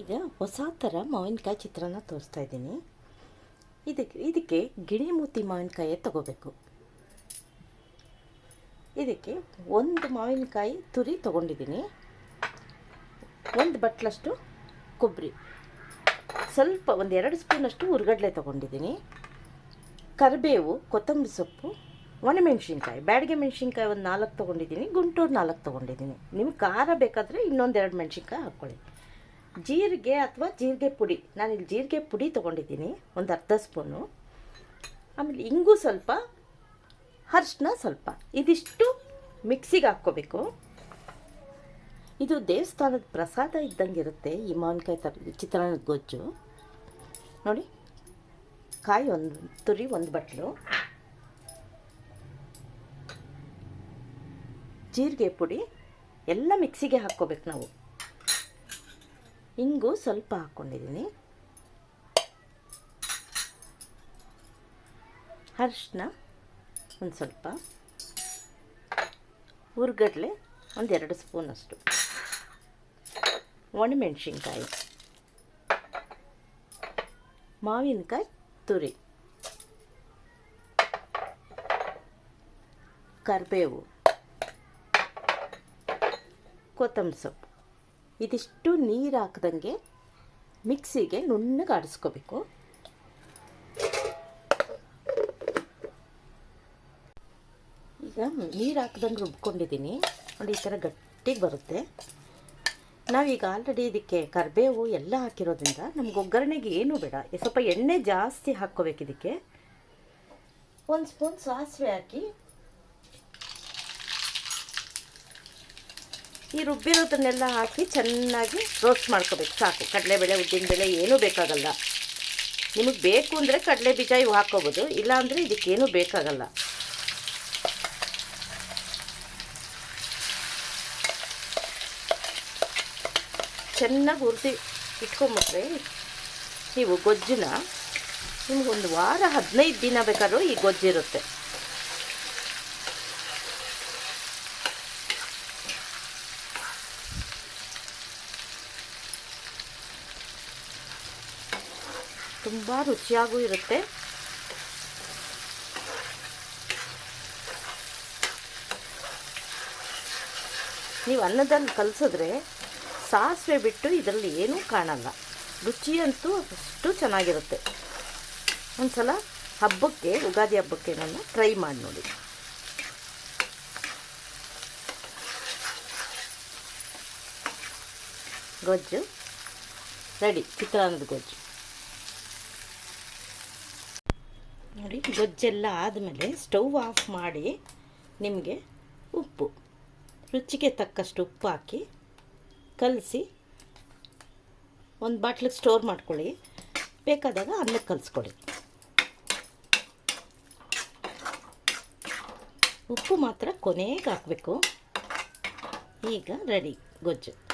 ಈಗ ಹೊಸ ಥರ ಮಾವಿನಕಾಯಿ ಚಿತ್ರಾನ್ನ ತೋರಿಸ್ತಾ ಇದ್ದೀನಿ. ಇದಕ್ಕೆ ಇದಕ್ಕೆ ಗಿಣಿಮೂತಿ ಮಾವಿನಕಾಯೇ ತಗೋಬೇಕು. ಇದಕ್ಕೆ ಒಂದು ಮಾವಿನಕಾಯಿ ತುರಿ ತೊಗೊಂಡಿದ್ದೀನಿ. ಒಂದು ಬಟ್ಲಷ್ಟು ಕೊಬ್ಬರಿ. ಸ್ವಲ್ಪ ಒಂದು ಎರಡು ಸ್ಪೂನಷ್ಟು ಉರ್ಗಡ್ಲೆ ತೊಗೊಂಡಿದ್ದೀನಿ. ಕರಿಬೇವು, ಕೊತ್ತಂಬರಿ ಸೊಪ್ಪು, ಒಣಮೆಣ್ಸಿನ್ಕಾಯಿ, ಬ್ಯಾಡಿಗೆ ಮೆಣಸಿನ್ಕಾಯಿ ಒಂದು ನಾಲ್ಕು ತೊಗೊಂಡಿದ್ದೀನಿ, ಗುಂಟೂರು ನಾಲ್ಕು ತೊಗೊಂಡಿದ್ದೀನಿ. ನಿಮ್ಗೆ ಖಾರ ಬೇಕಾದರೆ ಇನ್ನೊಂದು ಎರಡು ಮೆಣಸಿನ್ಕಾಯಿ ಹಾಕ್ಕೊಳ್ಳಿ ಜೀರಿಗೆ ಅಥವಾ ಜೀರಿಗೆ ಪುಡಿ. ನಾನಿಲ್ಲಿ ಜೀರಿಗೆ ಪುಡಿ ತೊಗೊಂಡಿದ್ದೀನಿ, ಒಂದು ಅರ್ಧ ಸ್ಪೂನು. ಆಮೇಲೆ ಇಂಗು ಸ್ವಲ್ಪ ಅರ್ಶಿನ ಸ್ವಲ್ಪ. ಇದಿಷ್ಟು ಮಿಕ್ಸಿಗೆ ಹಾಕ್ಕೋಬೇಕು. ಇದು ದೇವಸ್ಥಾನದ ಪ್ರಸಾದ ಇದ್ದಂಗೆ ಇರುತ್ತೆ ಈ ಮಾವಿನಕಾಯಿ ತರ, ಚಿತ್ರಾನ್ನದ ಗೊಜ್ಜು. ನೋಡಿ, ಕಾಯಿ ಒಂದು, ತುರಿ ಒಂದು ಬಟ್ಲು. ಜೀರಿಗೆ ಪುಡಿ, ಎಲ್ಲ ಮಿಕ್ಸಿಗೆ ಹಾಕ್ಕೋಬೇಕು ನಾವು. ಇಂಗು ಸ್ವಲ್ಪ ಹಾಕ್ಕೊಂಡಿದ್ದೀನಿ ಅರಿಶಿನ ಒಂದು ಸ್ವಲ್ಪ. ಹುರ್ಗಡ್ಲೆ ಒಂದೆರಡು ಸ್ಪೂನಷ್ಟು ಒಣಮೆಣ್ಸಿನ್ಕಾಯಿ. ಮಾವಿನಕಾಯಿ ತುರಿ. ಕರಿಬೇವು. ಕೊತ್ತಂಬರಿ ಸೊಪ್ಪು. ಇದಿಷ್ಟು ನೀರು ಹಾಕ್ದಂಗೆ ಮಿಕ್ಸಿಗೆ ನುಣ್ಣಗೆ ಆಡಿಸ್ಕೋಬೇಕು ಈಗ ನೀರು ಹಾಕ್ದಂಗೆ ರುಬ್ಕೊಂಡಿದ್ದೀನಿ. ನೋಡಿ, ಈ ಥರ ಗಟ್ಟಿಗೆ ಬರುತ್ತೆ. ನಾವೀಗ ಆಲ್ರೆಡಿ ಇದಕ್ಕೆ ಕರಿಬೇವು ಎಲ್ಲ ಹಾಕಿರೋದ್ರಿಂದ ನಮ್ಗೆ ಒಗ್ಗರಣೆಗೆ ಏನೂ ಬೇಡ. ಸ್ವಲ್ಪ ಎಣ್ಣೆ ಜಾಸ್ತಿ ಹಾಕ್ಕೋಬೇಕು ಇದಕ್ಕೆ. ಒಂದು ಸ್ಪೂನ್ ಸಾಸಿವೆ ಹಾಕಿ ಈ ರುಬ್ಬಿರೋದನ್ನೆಲ್ಲ ಹಾಕಿ ಚೆನ್ನಾಗಿ ರೋಸ್ಟ್ ಮಾಡ್ಕೋಬೇಕು. ಸಾಕು. ಕಡಲೆಬೇಳೆ, ಉದ್ದಿನಬೇಳೆ ಏನೂ ಬೇಕಾಗಲ್ಲ. ನಿಮಗೆ ಬೇಕು ಅಂದರೆ ಕಡಲೆ ಬೀಜ ಇವು ಹಾಕ್ಕೋಬೋದು. ಇಲ್ಲಾಂದರೆ ಇದಕ್ಕೇನು ಬೇಕಾಗಲ್ಲ. ಚೆನ್ನಾಗಿ ಹುರಿದು ಇಟ್ಕೊಂಬಿಟ್ರೆ ನೀವು ಗೊಜ್ಜನ್ನ ನಿಮಗೊಂದು ವಾರ ಹದಿನೈದು ದಿನ ಬೇಕಾದ್ರೂ ಈ ಗೊಜ್ಜಿರುತ್ತೆ ತುಂಬ ರುಚಿಯಾಗೂ ಇರುತ್ತೆ. ನೀವು ಅನ್ನದಲ್ಲಿ ಕಲಿಸಿದ್ರೆ ಸಾಸಿವೆ ಬಿಟ್ಟು ಇದರಲ್ಲಿ ಏನೂ ಕಾಣಲ್ಲ. ರುಚಿಯಂತೂ ಅಷ್ಟು ಚೆನ್ನಾಗಿರುತ್ತೆ. ಒಂದು ಸಲ ಹಬ್ಬಕ್ಕೆ, ಯುಗಾದಿ ಹಬ್ಬಕ್ಕೆ ನಾನು ಟ್ರೈ ಮಾಡಿ ನೋಡಿ. ಗೊಜ್ಜು. ರೆಡಿ. ಚಿತ್ರಾನ್ನದ ಗೊಜ್ಜು. ನೋಡಿ, ಗೊಜ್ಜೆಲ್ಲ ಆದಮೇಲೆ ಸ್ಟವ್ ಆಫ್ ಮಾಡಿ ನಿಮಗೆ ಉಪ್ಪು. ರುಚಿಗೆ ತಕ್ಕಷ್ಟು ಉಪ್ಪು ಹಾಕಿ ಕಲಸಿ ಒಂದು ಬಾಟ್ಲಿಗೆ ಸ್ಟೋರ್ ಮಾಡ್ಕೊಳ್ಳಿ. ಬೇಕಾದಾಗ ಅನ್ನಕ್ಕೆ ಕಲಿಸ್ಕೊಳ್ಳಿ. ಉಪ್ಪು ಮಾತ್ರ ಕೊನೆಗೆ ಹಾಕಬೇಕು. ಈಗ ರೆಡಿ ಗೊಜ್ಜು.